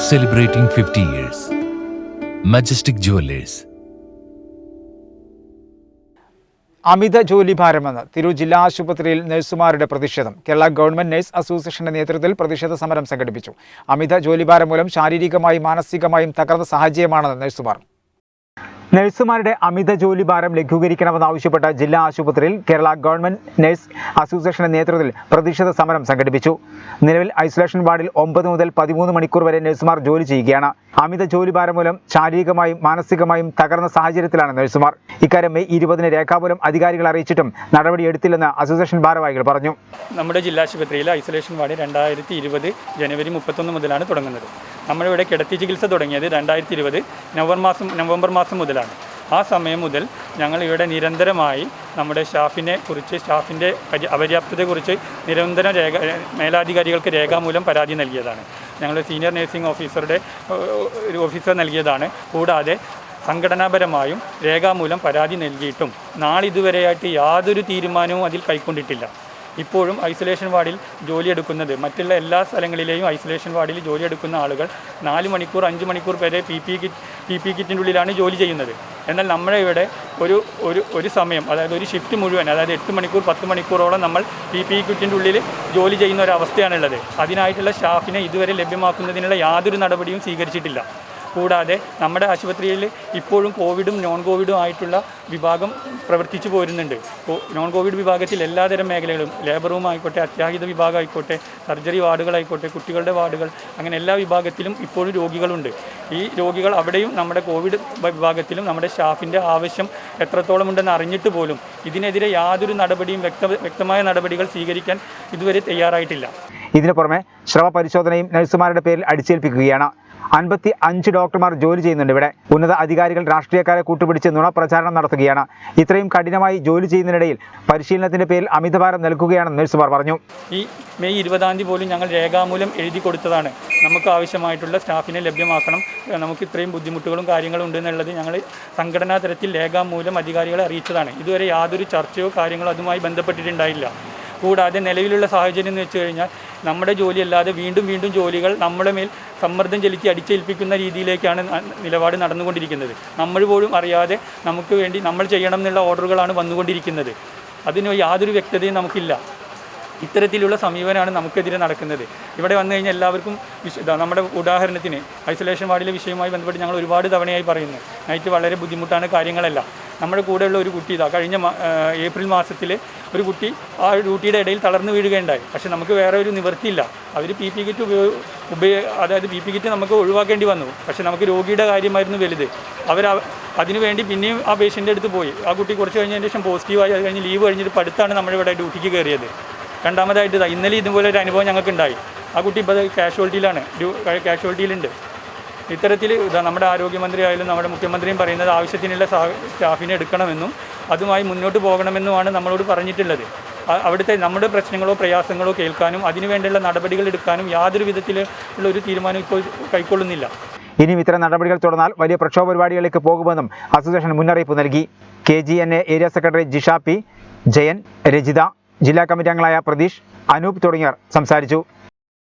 celebrating 50 years. Majestic Jewelers. അമിത ജോലിഭാരമെന്ന് തിരു ജില്ലാ ആശുപത്രിയിൽ നഴ്സുമാരുടെ പ്രതിഷേധം കേരള ഗവൺമെന്റ് നഴ്സ് അസോസിയേഷന്റെ നേതൃത്വത്തിൽ പ്രതിഷേധ സമരം സംഘടിപ്പിച്ചു അമിത ജോലിഭാരം മൂലം ശാരീരികമായും മാനസികമായും തകർന്ന സാഹചര്യമാണെന്ന് നഴ്സുമാർ നഴ്സുമാരുടെ അമിത ജോലിഭാരം ലഘൂകരിക്കണമെന്നാവശ്യപ്പെട്ട് ജില്ലാ ആശുപത്രിയിൽ കേരള ഗവൺമെന്റ് നഴ്സ് അസോസിയേഷന്റെ നേതൃത്വത്തിൽ പ്രതിഷേധ സമരം സംഘടിപ്പിച്ചു. നിലവിൽ ഐസൊലേഷൻ വാർഡിൽ ഒമ്പത് മുതൽ പതിമൂന്ന് മണിക്കൂർ വരെ നഴ്സുമാർ ജോലി ചെയ്യുകയാണ്. അമിത ജോലിഭാരം മൂലം ശാരീരികമായും മാനസികമായും തകർന്ന സാഹചര്യത്തിലാണ് നഴ്സുമാർ. ഇക്കാര്യം മെയ് ഇരുപതിന് രേഖാമൂലം അധികാരികൾ അറിയിച്ചിട്ടും നടപടിയെടുത്തില്ലെന്ന് അസോസിയേഷൻ ഭാരവാഹികൾ പറഞ്ഞു. നമ്മുടെ ജില്ലാ ആശുപത്രിയിലെ ഐസൊലേഷൻ വാർഡ് രണ്ടായിരത്തി ജനുവരി മുപ്പത്തൊന്ന് മുതലാണ് തുടങ്ങുന്നത്. നമ്മളിവിടെ കിടത്തി ചികിത്സ തുടങ്ങിയത് രണ്ടായിരത്തി ഇരുപത് നവംബർ മാസം നവംബർ മാസം മുതലാണ്. ആ സമയം മുതൽ ഞങ്ങൾ ഇവിടെ നിരന്തരമായി നമ്മുടെ സ്റ്റാഫിനെ കുറിച്ച് സ്റ്റാഫിന്റെ പരി- അപര്യാപ്തതയെക്കുറിച്ച് നിരന്തരം രേഖ മേലാധികാരികൾക്ക് രേഖാമൂലം പരാതി നൽകിയതാണ്. ഞങ്ങൾ സീനിയർ നഴ്സിംഗ് ഓഫീസറുടെ ഒരു ഓഫീസർ നൽകിയതാണ്. കൂടാതെ സംഘടനാപരമായും രേഖാമൂലം പരാതി നൽകിയിട്ടും നാളിതുവരെയായിട്ട് യാതൊരു തീരുമാനവും അതിൽ കൈക്കൊണ്ടിട്ടില്ല. ഇപ്പോഴും ഐസൊലേഷൻ വാർഡിൽ ജോലിയെടുക്കുന്നത്. മറ്റുള്ള എല്ലാ സ്ഥലങ്ങളിലെയും ഐസൊലേഷൻ വാർഡിൽ ജോലിയെടുക്കുന്ന ആളുകൾ നാല് മണിക്കൂർ അഞ്ച് മണിക്കൂർ വരെ P P kit P P കിറ്റിന്റെ ഉള്ളിലാണ് ജോലി ചെയ്യുന്നത്. എന്നാൽ നമ്മുടെ ഇവിടെ ഒരു ഒരു ഒരു സമയം അതായത് ഒരു ഷിഫ്റ്റ് മുഴുവൻ അതായത് എട്ട് മണിക്കൂർ പത്ത് മണിക്കൂറോളം നമ്മൾ പി പി കിറ്റിന്റെ ഉള്ളിൽ ജോലി ചെയ്യുന്ന ഒരു അവസ്ഥയാണുള്ളത്. അതിനായിട്ടുള്ള സ്റ്റാഫിനെ ഇതുവരെ ലഭ്യമാക്കുന്നതിനുള്ള യാതൊരു നടപടിയും സ്വീകരിച്ചിട്ടില്ല. കൂടാതെ നമ്മുടെ ആശുപത്രിയിൽ ഇപ്പോഴും കോവിഡും നോൺ കോവിഡും ആയിട്ടുള്ള വിഭാഗം പ്രവർത്തിച്ചു പോരുന്നുണ്ട്. നോൺ കോവിഡ് വിഭാഗത്തിൽ എല്ലാതരം മേഖലകളും ലേബർ റൂം ആയിക്കോട്ടെ അത്യാഹിത വിഭാഗം ആയിക്കോട്ടെ സർജറി വാർഡുകളായിക്കോട്ടെ കുട്ടികളുടെ വാർഡുകൾ അങ്ങനെ എല്ലാ വിഭാഗത്തിലും ഇപ്പോഴും രോഗികളുണ്ട്. ഈ രോഗികൾ അവിടെയും നമ്മുടെ കോവിഡ് വിഭാഗത്തിലും നമ്മുടെ സ്റ്റാഫിന്റെ ആവശ്യം എത്രത്തോളം ഉണ്ടെന്ന് അറിഞ്ഞിട്ട് പോലും ഇതിനെതിരെ യാതൊരു നടപടിയും വ്യക്ത വ്യക്തമായ നടപടികൾ സ്വീകരിക്കാൻ ഇതുവരെ തയ്യാറായിട്ടില്ല. ഇതിനു പുറമെ ശ്രമ പരിശോധനയും നഴ്സുമാരുടെ പേരിൽ അടിച്ചേൽപ്പിക്കുകയാണ്. അൻപത്തി അഞ്ച് ഡോക്ടർമാർ ജോലി ചെയ്യുന്നുണ്ട് ഇവിടെ. ഉന്നത അധികാരികൾ രാഷ്ട്രീയക്കാരെ കൂട്ടുപിടിച്ച് നുണപ്രചാരണം നടത്തുകയാണ്. ഇത്രയും കഠിനമായി ജോലി ചെയ്യുന്നതിനിടയിൽ പരിശീലനത്തിന്റെ പേരിൽ അമിതഭാരം നൽകുകയാണെന്ന് നഴ്സുമാർ പറഞ്ഞു. ഈ മെയ് ഇരുപതാം തീയതി പോലും ഞങ്ങൾ രേഖാമൂലം എഴുതി കൊടുത്തതാണ്. നമുക്ക് ആവശ്യമായിട്ടുള്ള സ്റ്റാഫിനെ ലഭ്യമാക്കണം. നമുക്ക് ഇത്രയും ബുദ്ധിമുട്ടുകളും കാര്യങ്ങളും ഉണ്ടെന്നുള്ളത് ഞങ്ങൾ സംഘടനാ തലത്തിൽ രേഖാമൂലം അധികാരികളെ അറിയിച്ചതാണ്. ഇതുവരെ യാതൊരു ചർച്ചയോ കാര്യങ്ങളോ അതുമായി ബന്ധപ്പെട്ടിട്ടുണ്ടായില്ല. കൂടാതെ നിലവിലുള്ള സാഹചര്യം എന്ന് വെച്ച് കഴിഞ്ഞാൽ നമ്മുടെ ജോലി അല്ലാതെ വീണ്ടും വീണ്ടും ജോലികൾ നമ്മുടെ മേൽ സമ്മർദ്ദം ചെലുത്തി അടിച്ചേൽപ്പിക്കുന്ന രീതിയിലേക്കാണ് നിലപാട് നടന്നുകൊണ്ടിരിക്കുന്നത്. നമ്മൾ പോലും അറിയാതെ നമുക്ക് വേണ്ടി നമ്മൾ ചെയ്യണം എന്നുള്ള ഓർഡറുകളാണ് വന്നുകൊണ്ടിരിക്കുന്നത്. അതിന് യാതൊരു വ്യക്തതയും നമുക്കില്ല. ഇത്തരത്തിലുള്ള സമീപനമാണ് നമുക്കെതിരെ നടക്കുന്നത്. ഇവിടെ വന്നു കഴിഞ്ഞാൽ എല്ലാവർക്കും വിശ- നമ്മുടെ ഉദാഹരണത്തിന് ഐസൊലേഷൻ വാർഡിലെ വിഷയവുമായി ബന്ധപ്പെട്ട് ഞങ്ങൾ ഒരുപാട് തവണയായി പറയുന്നു. നൈറ്റ് വളരെ ബുദ്ധിമുട്ടാണ് കാര്യങ്ങളെല്ലാം. നമ്മുടെ കൂടെയുള്ള ഒരു കുട്ടി ഇതാ കഴിഞ്ഞ ഏപ്രിൽ മാസത്തിൽ ഒരു കുട്ടി ആ ഡ്യൂട്ടിയുടെ ഇടയിൽ തളർന്നു വീഴുകയുണ്ടായി. പക്ഷേ നമുക്ക് വേറെ ഒരു നിവൃത്തിയില്ല. അവർ പി പി കിറ്റ് ഉപയോഗ ഉപയോഗ അതായത് പി പി കിറ്റ് നമുക്ക് ഒഴിവാക്കേണ്ടി വന്നു. പക്ഷേ നമുക്ക് രോഗിയുടെ കാര്യമായിരുന്നു വലുത്. അവർ അതിനുവേണ്ടി പിന്നെയും ആ പേഷ്യന്റെ അടുത്ത് പോയി. ആ കുട്ടി കുറച്ച് കഴിഞ്ഞതിന് ശേഷം പോസിറ്റീവായി അത് കഴിഞ്ഞ് ലീവ് കഴിഞ്ഞിട്ട് പടുത്താണ് നമ്മളിവിടെ ഡ്യൂട്ടിക്ക് കയറിയത്. രണ്ടാമതായിട്ട് ഇന്നലെ ഇതുപോലെ ഒരു അനുഭവം ഞങ്ങൾക്ക് ഉണ്ടായി ആ കുട്ടി ഇപ്പോൾ കാഷ്വാലിറ്റിയിലാണ് കാഷ്വാലിറ്റിയിലുണ്ട് ഇത്തരത്തിൽ ഇതാ നമ്മുടെ ആരോഗ്യമന്ത്രി ആയാലും നമ്മുടെ മുഖ്യമന്ത്രിയും പറയുന്നത് ആവശ്യത്തിനുള്ള സ്റ്റാഫിനെ എടുക്കണമെന്നും അതുമായി മുന്നോട്ട് പോകണമെന്നുമാണ് നമ്മളോട് പറഞ്ഞിട്ടുള്ളത്. അവിടുത്തെ നമ്മുടെ പ്രശ്നങ്ങളോ പ്രയാസങ്ങളോ കേൾക്കാനും അതിനുവേണ്ടിയുള്ള നടപടികൾ എടുക്കാനും യാതൊരു വിധത്തിലുള്ള ഒരു തീരുമാനം ഇപ്പോൾ കൈക്കൊള്ളുന്നില്ല. ഇനിയും ഇത്തരം നടപടികൾ തുടർന്നാൽ വലിയ പ്രക്ഷോഭ പരിപാടികളിലേക്ക് പോകുമെന്നും അസോസിയേഷൻ മുന്നറിയിപ്പ് നൽകി. K G N A area secretary Jisha P Jayan Rajitha ജില്ലാ കമ്മിറ്റി അംഗങ്ങളായ പ്രതീഷ് അനൂപ് തുടങ്ങിയവർ സംസാരിച്ചു.